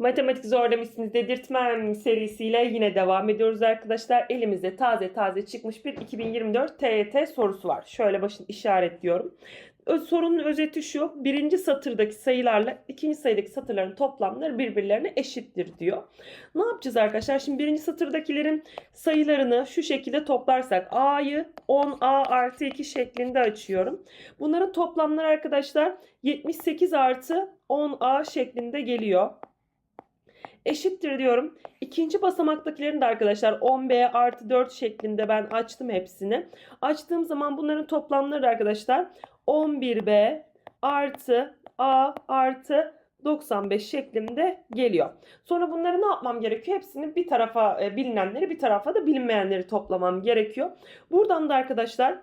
Matematik zor demişsiniz dedirtmem serisiyle yine devam ediyoruz arkadaşlar. Elimizde taze taze çıkmış bir 2024 TYT sorusu var. Şöyle başını işaretliyorum. Sorunun özeti şu. Birinci satırdaki sayılarla ikinci sayıdaki satırların toplamları birbirlerine eşittir diyor. Ne yapacağız arkadaşlar? Şimdi birinci satırdakilerin sayılarını şu şekilde toplarsak A'yı 10A artı 2 şeklinde açıyorum. Bunların toplamları arkadaşlar 78 artı 10A şeklinde geliyor eşittir diyorum. İkinci basamaktakilerin de arkadaşlar 10b artı 4 şeklinde ben açtım hepsini. Açtığım zaman bunların toplamları da arkadaşlar 11b artı a artı 95 şeklinde geliyor. Sonra bunları ne yapmam gerekiyor? Hepsini bir tarafa e, bilinenleri bir tarafa da bilinmeyenleri toplamam gerekiyor. Buradan da arkadaşlar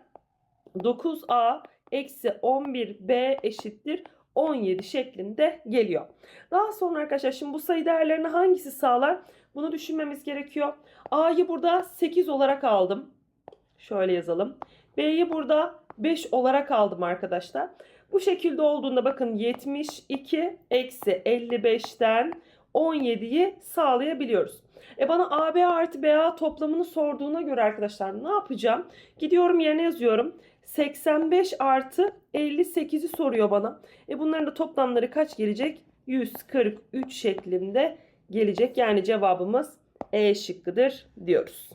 9a eksi 11b eşittir 17 şeklinde geliyor. Daha sonra arkadaşlar şimdi bu sayı değerlerini hangisi sağlar? Bunu düşünmemiz gerekiyor. A'yı burada 8 olarak aldım. Şöyle yazalım. B'yi burada 5 olarak aldım arkadaşlar. Bu şekilde olduğunda bakın 72 eksi 55'ten 17'yi sağlayabiliyoruz. E bana AB artı BA toplamını sorduğuna göre arkadaşlar ne yapacağım? Gidiyorum yerine yazıyorum. 85 artı 58'i soruyor bana. E bunların da toplamları kaç gelecek? 143 şeklinde gelecek. Yani cevabımız E şıkkıdır diyoruz.